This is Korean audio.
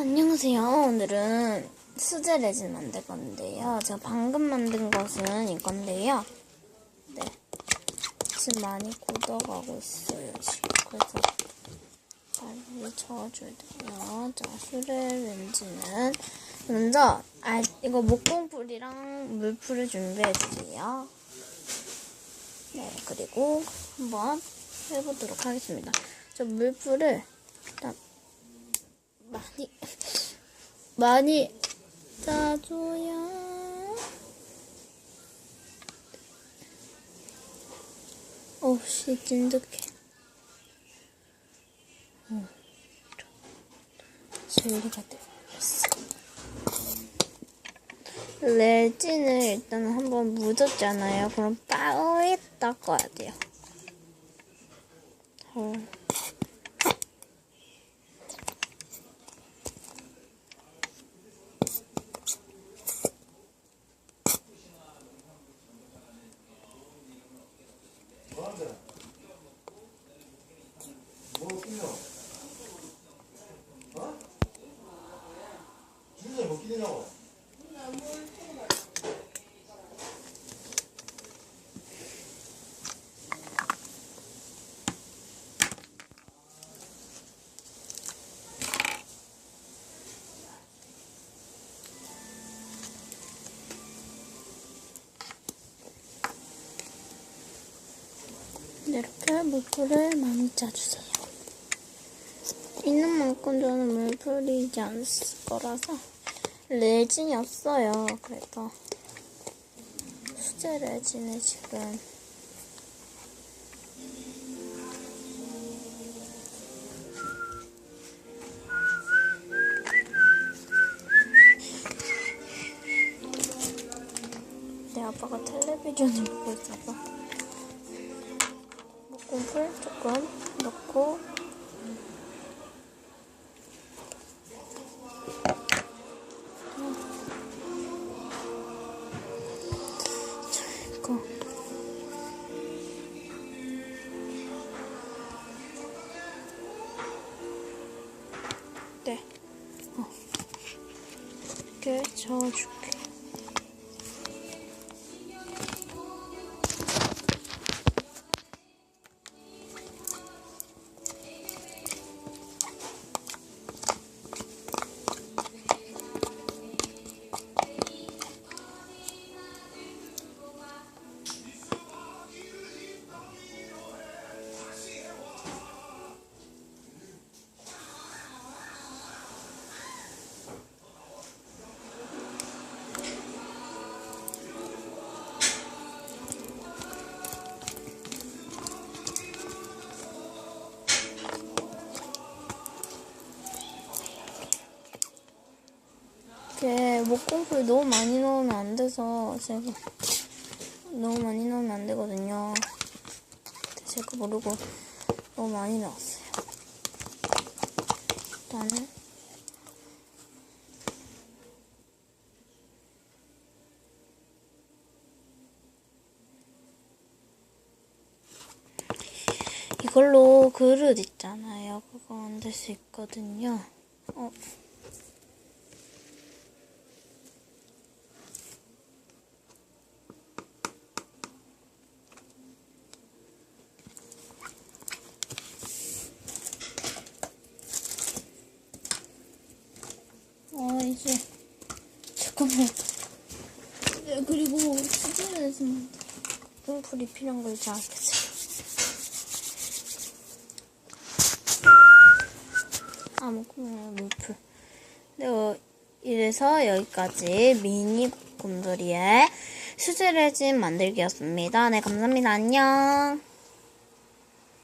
안녕하세요. 오늘은 수제 레진 만들 건데요. 제가 방금 만든 것은 이건데요. 네. 지금 많이 굳어가고 있어요. 그래서 빨리 저어줘야 돼요. 자, 수제 렌즈는 먼저 아, 이거 목공풀이랑 물풀을 준비해 주세요. 네, 그리고 한번 해보도록 하겠습니다. 저 물풀을 일단 많이 많이 짜줘야. 오씨 찐득해. 어, 젤리가 됐어 레진을 일단 한번 묻었잖아요. 그럼 빨리 닦아야 돼요. 어. 이렇게 물풀을 많이 짜주세요. 있는 만큼 저는 물 뿌리지 않을 거라서 레진이 없어요. 그래서 수제 레진을 지금 내 아빠가 텔레비전을 보고 있어서 목공풀 조금 넣고 자, 이거 네, 어. 이렇게 저어줄게. 이게 목공풀 너무 많이 넣으면 안 돼서 제가 너무 많이 넣으면 안 되거든요. 제가 모르고 너무 많이 넣었어요. 일단은 이걸로 그릇 있잖아요. 그거 만들 수 있거든요. 어. 아 이제 잠깐만. 네, 그리고 수제에서는 뽕풀이 필요한 걸 잘 알겠어요 아 먹으면 물풀. 네, 어, 이래서 여기까지 미니 곰돌이의 수제 레진 만들기였습니다. 네 감사합니다. 안녕